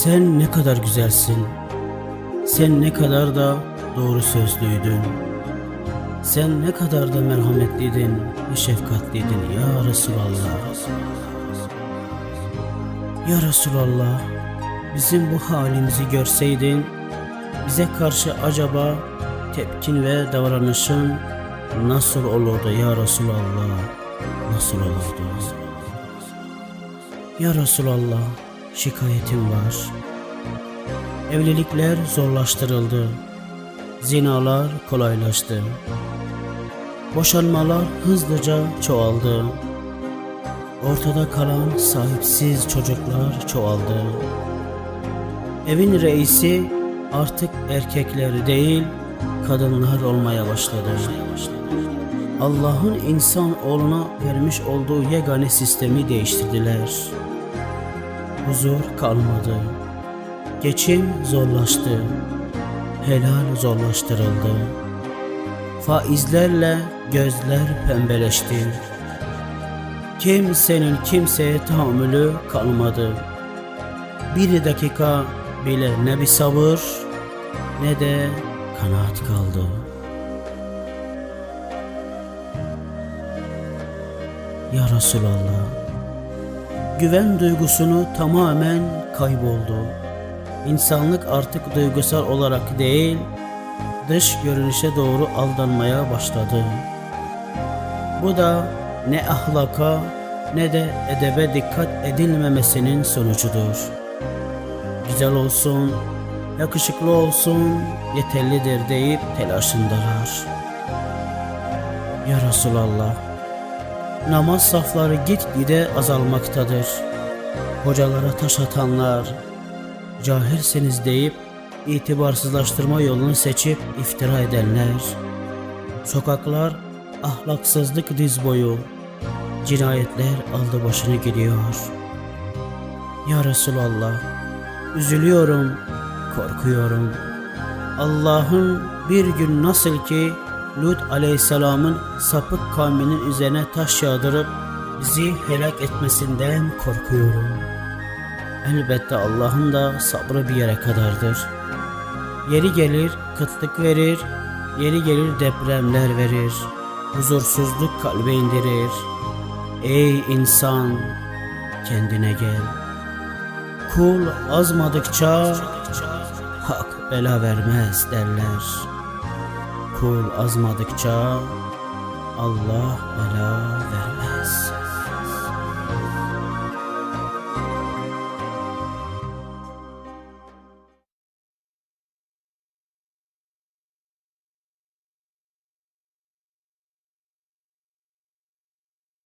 Sen ne kadar güzelsin. Sen ne kadar da doğru sözlüydün. Sen ne kadar da merhametliydin ve şefkatliydin ya Resulallah. Ya Resulallah, bizim bu halimizi görseydin, bize karşı acaba tepkin ve davranışın nasıl olurdu ya Resulallah? Nasıl olurdu? Ya Resulallah, şikayetim var. Evlilikler zorlaştırıldı. Zinalar kolaylaştı. Boşanmalar hızlıca çoğaldı. Ortada kalan sahipsiz çocuklar çoğaldı. Evin reisi artık erkekler değil, kadınlar olmaya başladı. Allah'ın insan oğluna vermiş olduğu yegane sistemi değiştirdiler. Huzur kalmadı. Geçim zorlaştı. Helal zorlaştırıldı. Faizlerle gözler pembeleşti. Kimsenin kimseye tahammülü kalmadı. Bir dakika bile ne bir sabır ne de kanaat kaldı. Ya Resulallah, güven duygusunu tamamen kayboldu. İnsanlık artık duygusal olarak değil, dış görünüşe doğru aldanmaya başladı. Bu da ne ahlaka ne de edebe dikkat edilmemesinin sonucudur. Güzel olsun, yakışıklı olsun, yeterlidir deyip telaşındalar. Ya Resulallah, namaz safları gitgide azalmaktadır. Hocalara taş atanlar, cahilsiniz deyip itibarsızlaştırma yolunu seçip iftira edenler, sokaklar ahlaksızlık diz boyu, cinayetler aldı başını gidiyor. Ya Resulallah, üzülüyorum, korkuyorum. Allah'ın bir gün nasıl ki Lut aleyhisselamın sapık kavminin üzerine taş yağdırıp bizi helak etmesinden korkuyorum. Elbette Allah'ın da sabrı bir yere kadardır. Yeri gelir kıtlık verir, yeri gelir depremler verir, huzursuzluk kalbe indirir. Ey insan, kendine gel. Kul azmadıkça hak bela vermez derler kul azmadıkça Allah bela vermez.